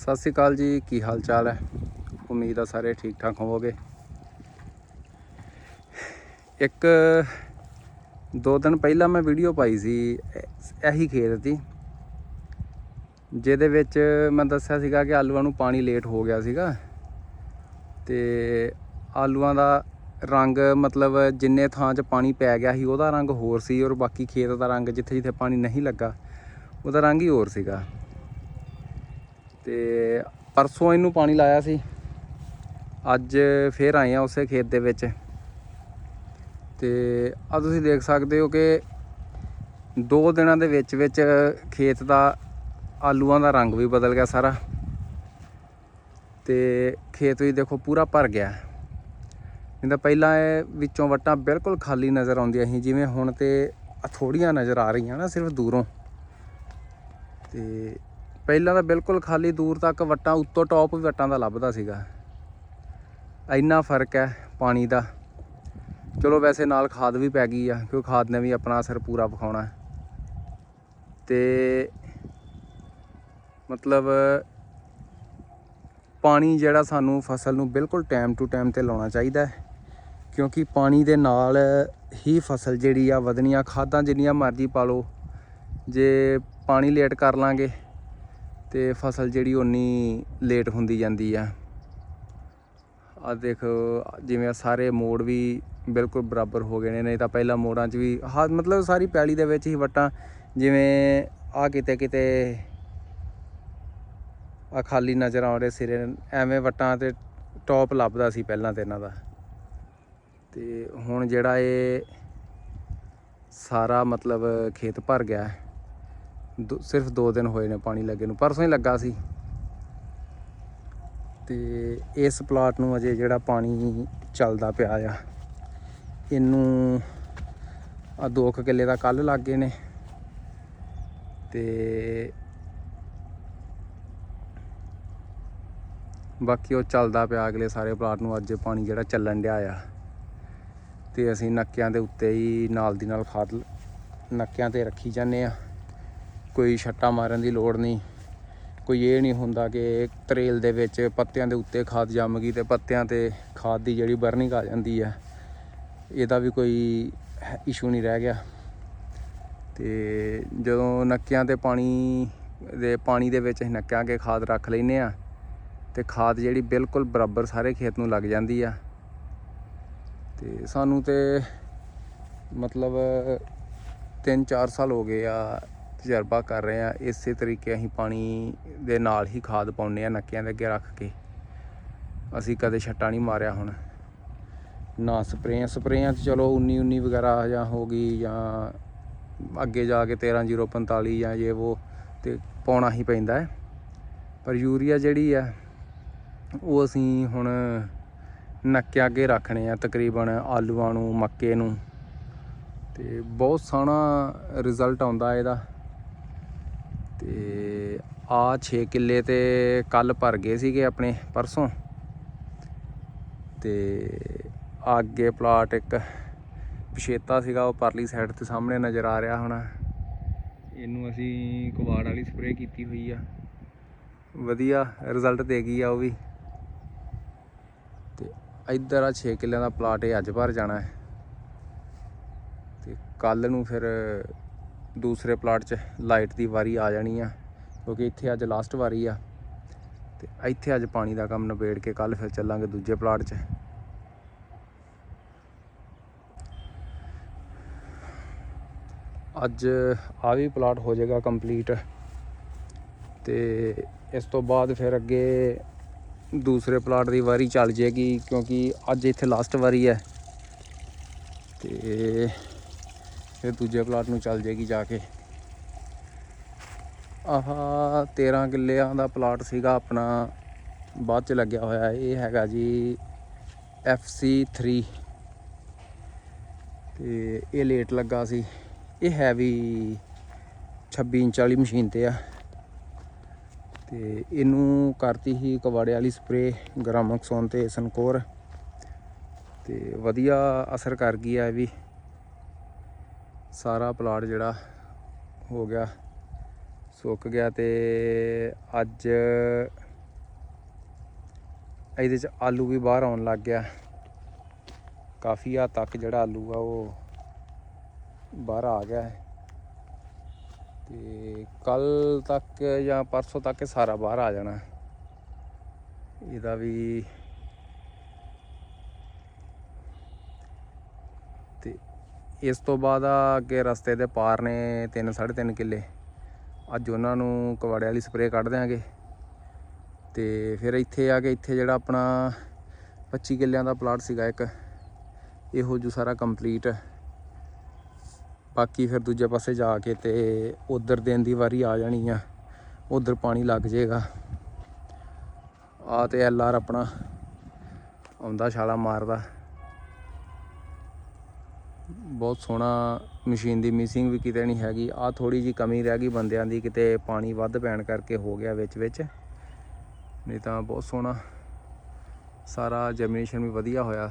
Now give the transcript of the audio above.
ਸਤਿ ਸ੍ਰੀ ਅਕਾਲ ਜੀ, ਕੀ ਹਾਲ ਚਾਲ ਹੈ? ਉਮੀਦ ਆ ਸਾਰੇ ਠੀਕ ਠਾਕ ਹੋਵੋਗੇ। ਇੱਕ ਦੋ ਦਿਨ ਪਹਿਲਾਂ ਮੈਂ ਵੀਡੀਓ ਪਾਈ ਸੀ, ਇਹੀ ਖੇਤ ਦੀ। ਜਿਹਦੇ ਵਿੱਚ ਮੈਂ ਦੱਸਿਆ ਸੀਗਾ ਕਿ ਆਲੂਆਂ ਨੂੰ ਪਾਣੀ ਲੇਟ ਹੋ ਗਿਆ ਸੀਗਾ। ਤੇ ਆਲੂਆਂ ਦਾ ਰੰਗ ਮਤਲਬ ਜਿੰਨੇ ਥਾਂ 'ਚ ਪਾਣੀ ਪੈ ਗਿਆ ਸੀ, ਉਹਦਾ ਰੰਗ ਹੋਰ ਸੀ ਔਰ ਬਾਕੀ ਖੇਤ ਦਾ ਰੰਗ ਜਿੱਥੇ ਜਿੱਥੇ ਪਾਣੀ ਨਹੀਂ ਲੱਗਾ, ਉਹਦਾ ਰੰਗ ਹੀ ਹੋਰ ਸੀਗਾ। ਤੇ ਪਰਸੋਂ ਇਹਨੂੰ ਪਾਣੀ ਲਾਇਆ ਸੀ। ਅੱਜ ਫੇਰ ਆਏ ਆ ਉਸੇ ਖੇਤ ਦੇ ਵਿੱਚ। ਤੇ ਆ ਤੁਸੀਂ ਦੇਖ ਸਕਦੇ ਹੋ ਕਿ ਦੋ ਦਿਨਾਂ ਦੇ ਵਿੱਚ ਵਿੱਚ ਖੇਤ ਦਾ ਆਲੂਆਂ ਦਾ ਰੰਗ ਵੀ ਬਦਲ ਗਿਆ ਸਾਰਾ। ਤੇ ਖੇਤ ਵੀ ਦੇਖੋ ਪੂਰਾ ਭਰ ਗਿਆ। ਨਹੀਂ ਪਹਿਲਾਂ ਇਹ ਵਿੱਚੋਂ ਵਟਾਂ ਬਿਲਕੁਲ ਖਾਲੀ ਨਜ਼ਰ ਆਉਂਦੀਆਂ ਸੀ, ਜਿਵੇਂ ਹੁਣ ਤੇ ਆਹ ਥੋੜੀਆਂ ਨਜ਼ਰ ਆ ਰਹੀਆਂ ਨਾ ਸਿਰਫ ਦੂਰੋਂ। ਤੇ ਪਹਿਲਾਂ ਤਾਂ ਬਿਲਕੁਲ ਖਾਲੀ ਦੂਰ ਤੱਕ ਵਟਾਂ, ਉੱਤੋਂ ਟੌਪ ਵੀ ਵਟਾਂ ਦਾ ਲੱਭਦਾ ਸੀਗਾ। ਇੰਨਾ ਫ਼ਰਕ ਹੈ ਪਾਣੀ ਦਾ। ਚਲੋ ਵੈਸੇ ਨਾਲ ਖਾਦ ਵੀ ਪੈ ਗਈ ਆ ਕਿਉਂਕਿ ਖਾਦ ਨੇ ਵੀ ਆਪਣਾ ਅਸਰ ਪੂਰਾ ਵਿਖਾਉਣਾ। ਹੈ। ਤੇ ਮਤਲਬ ਪਾਣੀ ਜਿਹੜਾ ਸਾਨੂੰ ਫਸਲ ਨੂੰ ਬਿਲਕੁਲ ਟਾਈਮ ਟੂ ਟਾਈਮ ਤੇ ਲਾਉਣਾ ਚਾਹੀਦਾ ਹੈ। ਕਿਉਂਕਿ ਪਾਣੀ ਦੇ ਨਾਲ ਹੀ ਫਸਲ ਜਿਹੜੀ ਆ, ਵਧਣੀਆਂ, ਖਾਦਾਂ ਜਿੰਨੀਆਂ ਮਰਜ਼ੀ ਪਾ ਲਓ। ਜੇ ਪਾਣੀ ਲੇਟ ਕਰ ਲਾਂਗੇ ਤੇ ਫਸਲ ਜਿਹੜੀ ਉਨੀ ਲੇਟ ਹੁੰਦੀ ਜਾਂਦੀ ਆ। ਆ ਦੇਖੋ, ਜਿਵੇਂ ਸਾਰੇ ਮੋੜ ਵੀ ਬਿਲਕੁਲ ਬਰਾਬਰ ਹੋ ਗਏ ਨੇ, ਨਹੀਂ ਤਾਂ ਪਹਿਲਾਂ ਮੋੜਾਂ 'ਚ ਵੀ ਹਾਂ, ਮਤਲਬ ਸਾਰੀ ਪੈਲੀ ਦੇ ਵਿੱਚ ਹੀ ਵਟਾਂ, ਜਿਵੇਂ ਆ ਕਿਤੇ ਕਿਤੇ ਆ ਖਾਲੀ ਨਜ਼ਰ ਆਉਂਦੇ ਸਿਰੇ, ਐਵੇਂ ਵਟਾਂ ਤੇ ਟੌਪ ਲੱਭਦਾ ਸੀ ਪਹਿਲਾਂ ਤੇ ਇਹਨਾਂ ਦਾ। ਤੇ ਹੁਣ ਜਿਹੜਾ ਇਹ ਸਾਰਾ ਮਤਲਬ ਖੇਤ ਭਰ ਗਿਆ। ਸਿਰਫ 2 ਦਿਨ ਹੋਏ ਨੇ ਪਾਣੀ ਲੱਗੇ ਨੂੰ, ਪਰਸੋਂ ਹੀ ਲੱਗਾ ਸੀ। ਤੇ ਇਸ ਪਲਾਟ ਨੂੰ ਅਜੇ ਜਿਹੜਾ ਪਾਣੀ ਚੱਲਦਾ ਪਿਆ ਆ, ਇਹਨੂੰ ਆ ਦੋ ਕੁ ਕਿੱਲੇ ਦਾ ਕੱਲ ਗਏ ਨੇ। ਤੇ ਬਾਕੀ ਉਹ ਚੱਲਦਾ ਪਿਆ ਅਗਲੇ ਸਾਰੇ ਪਲਾਟ ਨੂੰ, ਅੱਜ ਪਾਣੀ ਜਿਹੜਾ ਚੱਲਣ ਡਿਆ ਆ। ਤੇ ਅਸੀਂ ਨੱਕਿਆਂ ਦੇ ਉੱਤੇ ਹੀ ਨਾਲ ਦੀ ਨਾਲ ਖਾਦ, ਨੱਕਿਆਂ ਤੇ ਰੱਖੀ ਜਾਂਦੇ ਆ। ਕੋਈ ਛੱਟਾ ਮਾਰਨ ਦੀ ਲੋੜ ਨਹੀਂ। ਕੋਈ ਇਹ ਨਹੀਂ ਹੁੰਦਾ ਕਿ ਤਰੇਲ ਦੇ ਵਿੱਚ ਪੱਤਿਆਂ ਦੇ ਉੱਤੇ ਖਾਦ ਜੰਮ ਗਈ ਤੇ ਪੱਤਿਆਂ ਤੇ ਖਾਦ ਦੀ ਜਿਹੜੀ ਬਰਨਿੰਗ ਆ ਜਾਂਦੀ ਹੈ ਇਹਦਾ ਵੀ ਕੋਈ ਇਸ਼ੂ ਨਹੀਂ ਰਹਿ ਗਿਆ। ਤੇ ਜਦੋਂ ਨੱਕਿਆਂ ਤੇ ਪਾਣੀ ਦੇ ਪਾਣੀ ਦੇ ਵਿੱਚ ਅਸੀਂ ਨੱਕਿਆਂ ਕੇ ਖਾਦ ਰੱਖ ਲੈਨੇ ਆ ਤੇ ਖਾਦ ਜਿਹੜੀ ਬਿਲਕੁਲ ਬਰਾਬਰ ਸਾਰੇ ਖੇਤ ਨੂੰ ਲੱਗ ਜਾਂਦੀ ਆ। ਤੇ ਸਾਨੂੰ ਤੇ ਮਤਲਬ 3-4 ਸਾਲ ਹੋ ਗਏ ਆ ਤਜਰਬਾ ਕਰ ਰਹੇ ਆ ਇਸੇ ਤਰੀਕੇ ਅਸੀਂ ਪਾਣੀ ਦੇ ਨਾਲ ਹੀ ਖਾਦ ਪਾਉਂਦੇ ਆ ਨੱਕਿਆਂ ਦੇ ਅੱਗੇ ਰੱਖ ਕੇ। ਅਸੀਂ ਕਦੇ ਛੱਟਾ ਨਹੀਂ ਮਾਰਿਆ ਹੁਣ। ਨਾ ਸਪਰੇਆਂ ਸਪਰੇਆਂ ਤੇ ਚਲੋ 19 19 ਵਗੈਰਾ ਜਾਂ ਹੋ ਗਈ ਜਾਂ ਅੱਗੇ ਜਾ ਕੇ 13045 ਜਾਂ ਇਹ ਉਹ ਤੇ ਪਾਉਣਾ ਹੀ ਪੈਂਦਾ ਹੈ। ਪਰ ਯੂਰੀਆ ਜਿਹੜੀ ਆ ਉਹ ਅਸੀਂ ਹੁਣ ਨੱਕਿਆਂ ਅੱਗੇ ਰੱਖਣੇ ਆ ਤਕਰੀਬਨ ਆਲੂਆਂ ਨੂੰ, ਮੱਕੇ ਨੂੰ। ਤੇ ਬਹੁਤ ਸੋਹਣਾ ਰਿਜ਼ਲਟ ਆਉਂਦਾ ਇਹਦਾ। ਤੇ ਆ 6 ਕਿੱਲੇ ਤੇ ਕੱਲ ਭਰ ਗਏ ਸੀਗੇ ਆਪਣੇ ਪਰਸੋਂ। ਤੇ ਆਹ ਅੱਗੇ ਪਲਾਟ ਇੱਕ ਪਛੇਤਾ ਸੀਗਾ, ਉਹ ਪਰਲੀ ਸਾਈਡ ਤੇ ਸਾਹਮਣੇ ਨਜ਼ਰ ਆ ਰਿਹਾ ਹੋਣਾ। ਇਹਨੂੰ ਅਸੀਂ ਕੁਵਾੜ ਵਾਲੀ ਸਪਰੇਅ ਕੀਤੀ ਹੋਈ ਆ। ਵਧੀਆ ਰਿਜ਼ਲਟ ਦੇ ਗਈ ਆ ਉਹ ਵੀ। ਤੇ ਇੱਧਰ ਆ 6 ਕਿੱਲਿਆਂ ਦਾ ਪਲਾਟ ਇਹ ਅੱਜ ਭਰ ਜਾਣਾ। ਹੈ ਤੇ ਕੱਲ ਨੂੰ ਫਿਰ ਦੂਸਰੇ ਪਲਾਟ 'ਚ ਲਾਈਟ ਦੀ ਵਾਰੀ ਆ ਜਾਣੀ ਆ, ਕਿਉਂਕਿ ਇੱਥੇ ਅੱਜ ਲਾਸਟ ਵਾਰੀ ਆ। ਤੇ ਇੱਥੇ ਅੱਜ ਪਾਣੀ ਦਾ ਕੰਮ ਨਿਬੇੜ ਕੇ ਕੱਲ ਫਿਰ ਚੱਲਾਂਗੇ ਦੂਜੇ ਪਲਾਟ 'ਚ। ਅੱਜ ਆ ਵੀ ਪਲਾਟ ਹੋ ਜਾਏਗਾ ਕੰਪਲੀਟ ਤੇ ਇਸ ਤੋਂ ਬਾਅਦ ਫਿਰ ਅੱਗੇ ਦੂਸਰੇ ਪਲਾਟ ਦੀ ਵਾਰੀ ਚੱਲ ਜੇਗੀ ਕਿਉਂਕਿ ਅੱਜ ਇੱਥੇ ਲਾਸਟ ਵਾਰੀ ਹੈ ਤੇ ਫਿਰ ਦੂਜੇ ਪਲਾਟ ਨੂੰ ਚੱਲ ਜੇਗੀ ਜਾ ਕੇ। ਆਹ 13 ਕਿੱਲਿਆਂ ਦਾ ਪਲਾਟ ਸੀਗਾ ਆਪਣਾ, ਬਾਅਦ ਚ ਲੱਗਿਆ ਹੋਇਆ ਇਹ ਹੈਗਾ ਜੀ FC3 ਤੇ ਇਹ ਲੇਟ ਲੱਗਾ ਸੀ। ਇਹ ਹੈ ਵੀ 26 ਇੰਚ ਵਾਲੀ ਮਸ਼ੀਨ ਤੇ ਆ। ਤੇ ਇਹਨੂੰ ਕਰਤੀ ਸੀ ਕਵਾੜੇ ਵਾਲੀ ਸਪਰੇ ਗ੍ਰਾਮਕਸੋਨ ਤੇ ਸਨਕੋਰ ਤੇ ਵਧੀਆ ਅਸਰ ਕਰ ਗਈ ਆ ਇਹ ਵੀ। ਸਾਰਾ ਪਲਾਟ ਜਿਹੜਾ ਹੋ ਗਿਆ, ਸੁੱਕ ਗਿਆ ਤੇ ਅੱਜ ਇਹਦੇ ਚ ਆਲੂ ਵੀ ਬਾਹਰ ਆਉਣ ਲੱਗ ਗਿਆ। ਕਾਫੀ ਹੱਦ ਤੱਕ ਜਿਹੜਾ ਆਲੂ ਆ ਉਹ ਬਾਹਰ ਆ ਗਿਆ ਹੈ। ਤੇ ਕੱਲ ਤੱਕ ਜਾਂ ਪਰਸੋਂ ਤੱਕ ਸਾਰਾ ਬਾਹਰ ਆ ਜਾਣਾ। ਇਹਦਾ ਵੀ ਤੇ ਇਸ ਤੋਂ ਬਾਅਦ ਆ ਅੱਗੇ ਰਸਤੇ ਦੇ ਪਾਰ ਨੇ 3 3.5 ਕਿੱਲੇ। ਅੱਜ ਉਹਨਾਂ ਨੂੰ ਕਵਾੜੇ ਵਾਲੀ ਸਪਰੇਅ ਕੱਢ ਦਿਆਂਗੇ। ਤੇ ਫਿਰ ਇੱਥੇ ਆ ਕੇ ਇੱਥੇ ਜਿਹੜਾ ਆਪਣਾ 25 ਕਿੱਲਿਆਂ ਦਾ ਪਲਾਟ ਸੀਗਾ ਇੱਕ, ਇਹੋ ਜੂ ਸਾਰਾ ਕੰਪਲੀਟ। ਬਾਕੀ ਫਿਰ ਦੂਜੇ ਪਾਸੇ ਜਾ ਕੇ ਤੇ ਉਧਰ ਦੇਣ ਦੀ ਵਾਰੀ ਆ ਜਾਣੀ ਆ। ਉਧਰ ਪਾਣੀ ਲੱਗ ਜਾਏਗਾ ਆ ਤੇ ਐਲ ਆਰ ਆਪਣਾ ਆਉਂਦਾ ਛਾਲਾ ਮਾਰਦਾ। ਬਹੁਤ ਸੋਹਣਾ ਮਸ਼ੀਨ ਦੀ ਮਿਸਿੰਗ ਵੀ ਕਿਤੇ ਨਹੀਂ ਹੈਗੀ। ਆ ਥੋੜੀ ਜੀ ਕਮੀ ਰਹਿ ਗਈ ਬੰਦਿਆਂ ਦੀ, ਕਿਤੇ ਪਾਣੀ ਵੱਧ ਪੈਣ ਕਰਕੇ ਹੋ ਗਿਆ ਵਿੱਚ ਵਿੱਚ। ਨਹੀਂ ਤਾਂ ਬਹੁਤ ਸੋਹਣਾ ਸਾਰਾ ਜਰਮੀਨੇਸ਼ਨ ਵੀ ਵਧੀਆ ਹੋਇਆ।